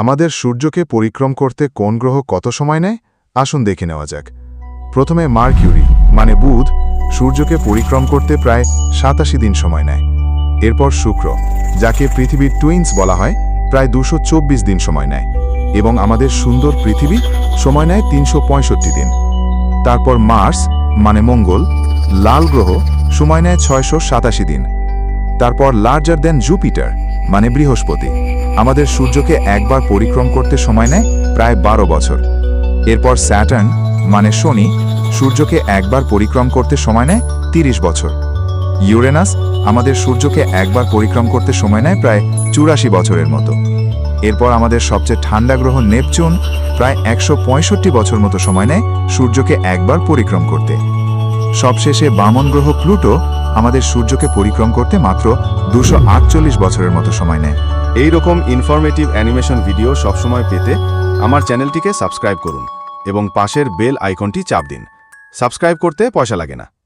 আমাদের সূর্যকে পরিক্রম করতে কোন গ্রহ কত সময় নেয়? আসুন দেখে নেওয়া যাক। প্রথমে মার্কিউরি মানে বুধ, সূর্যকে পরিক্রম করতে প্রায় সাতাশি দিন সময় নেয়। এরপর শুক্র, যাকে পৃথিবীর টুইন্স বলা হয়, প্রায় দুশো দিন সময় নেয় এবং আমাদের সুন্দর পৃথিবী সময় নেয় তিনশো পঁয়ষট্টি দিন। তারপর মার্স মানে মঙ্গল, লাল গ্রহ সময় নেয় ছয়শো সাতাশি দিন। তারপর লার্জার দেন জুপিটার মানে বৃহস্পতি। আমাদের সূর্যকে একবার পরিক্রম করতে সময় নেয় প্রায় বারো বছর। এরপর স্যাটার্ন মানে শনি, সূর্যকে একবার পরিক্রম করতে সময় নেয় তিরিশ বছর। ইউরেনাস আমাদের সূর্যকে একবার পরিক্রম করতে সময় নেয় প্রায় চুরাশি বছরের মতো। এরপর আমাদের সবচেয়ে ঠান্ডা গ্রহ নেপচুন প্রায় একশো পঁয়ষট্টি বছর মতো সময় নেয় সূর্যকে একবার পরিক্রম করতে। সবশেষে বামন গ্রহ প্লুটো আমাদের সূর্যকে পরিক্রম করতে মাত্র দুশো বছরের মতো সময় নেয়। এই রকম ইনফরমেটিভ অ্যানিমেশন ভিডিও সবসময় পেতে আমার চ্যানেলটিকে সাবস্ক্রাইব করুন এবং পাশের বেল আইকনটি চাপ দিন। সাবস্ক্রাইব করতে পয়সা লাগে না।